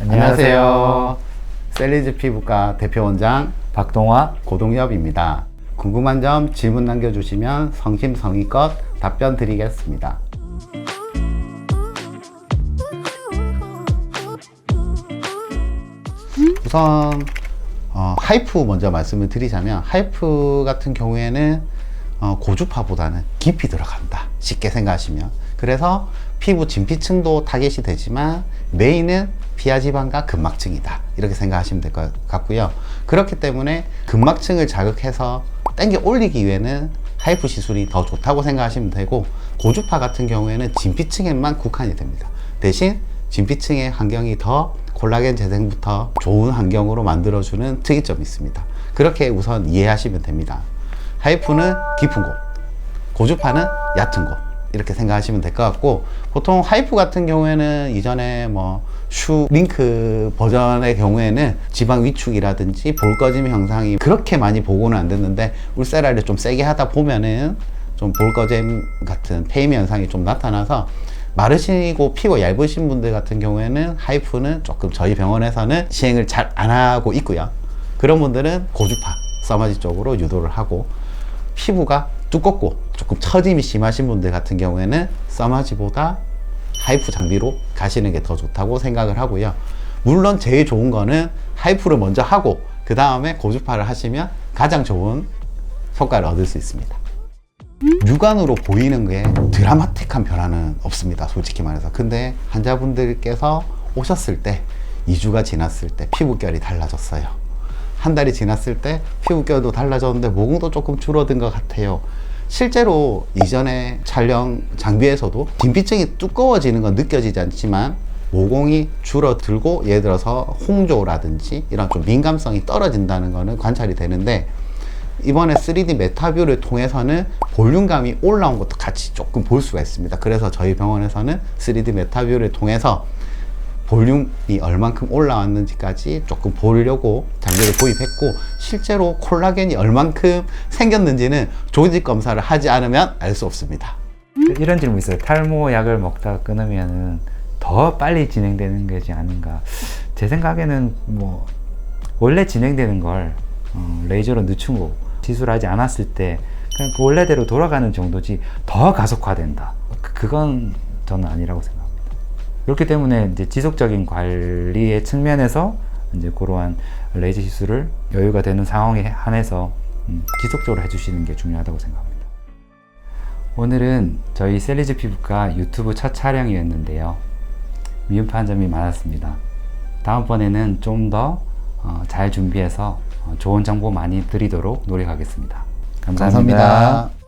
안녕하세요. 셀리즈 피부과 대표 원장 박동화 고동엽입니다. 궁금한 점 질문 남겨주시면 성심성의껏 답변 드리겠습니다. 우선 어, 하이프 먼저 말씀을 드리자면 하이프 같은 경우에는 어, 고주파보다는 깊이 들어간다 쉽게 생각하시면 그래서 피부 진피층도 타겟이 되지만 메인은 피하지방과 근막층이다 이렇게 생각하시면 될 것 같고요 그렇기 때문에 근막층을 자극해서 당겨 올리기 위해는 하이프 시술이 더 좋다고 생각하시면 되고 고주파 같은 경우에는 진피층에만 국한이 됩니다 대신 진피층의 환경이 더 콜라겐 재생부터 좋은 환경으로 만들어주는 특이점이 있습니다. 그렇게 우선 이해하시면 됩니다. 하이프는 깊은 곳, 고주파는 얕은 곳 이렇게 생각하시면 될 것 같고 보통 하이프 같은 경우에는 이전에 뭐 슈 링크 버전의 경우에는 지방 위축이라든지 볼 꺼짐 현상이 그렇게 많이 보고는 안 됐는데 울세라를 좀 세게 하다 보면은 좀볼 꺼짐 같은 페이미 현상이 좀 나타나서 마르시고 피고 얇으신 분들 같은 경우에는 하이프는 조금 저희 병원에서는 시행을 잘 안 하고 있고요. 그런 분들은 고주파, 써마지 쪽으로 유도를 하고 피부가 두껍고 조금 처짐이 심하신 분들 같은 경우에는 써마지보다 하이프 장비로 가시는 게 더 좋다고 생각을 하고요. 물론 제일 좋은 거는 하이프를 먼저 하고 그 다음에 고주파를 하시면 가장 좋은 효과를 얻을 수 있습니다. 육안으로 보이는 게 드라마틱한 변화는 없습니다. 솔직히 말해서. 근데 환자분들께서 오셨을 때 2주가 지났을 때 피부결이 달라졌어요. 한 달이 지났을 때 피부결도 달라졌는데 모공도 조금 줄어든 것 같아요. 실제로 이전에 촬영 장비에서도 진피층이 두꺼워지는 건 느껴지지 않지만 모공이 줄어들고 예를 들어서 홍조라든지 이런 좀 민감성이 떨어진다는 거는 관찰이 되는데 이번에 3D 메타뷰를 통해서는 볼륨감이 올라온 것도 같이 조금 볼 수가 있습니다. 그래서 저희 병원에서는 3D 메타뷰를 통해서 볼륨이 얼만큼 올라왔는지까지 조금 보려고 장비를 도입했고 실제로 콜라겐이 얼만큼 생겼는지는 조직 검사를 하지 않으면 알 수 없습니다. 이런 질문 있어요. 탈모 약을 먹다가 끊으면은 더 빨리 진행되는 것이 아닌가. 제 생각에는 뭐 원래 진행되는 걸 어, 레이저로 늦추고 시술하지 않았을 때 그냥 그 원래대로 돌아가는 정도지 더 가속화된다. 그- 그건 저는 아니라고 생각합니다. 그렇기 때문에 이제 지속적인 관리의 측면에서 이제 그러한 레이저 시술을 여유가 되는 상황에 한해서 음, 지속적으로 해주시는 게 중요하다고 생각합니다. 오늘은 저희 셀리즈 피부과 유튜브 첫 촬영이었는데요. 미흡한 점이 많았습니다. 다음번에는 좀 더잘 준비해서 어, 좋은 정보 많이 드리도록 노력하겠습니다 감사합니다. 감사합니다.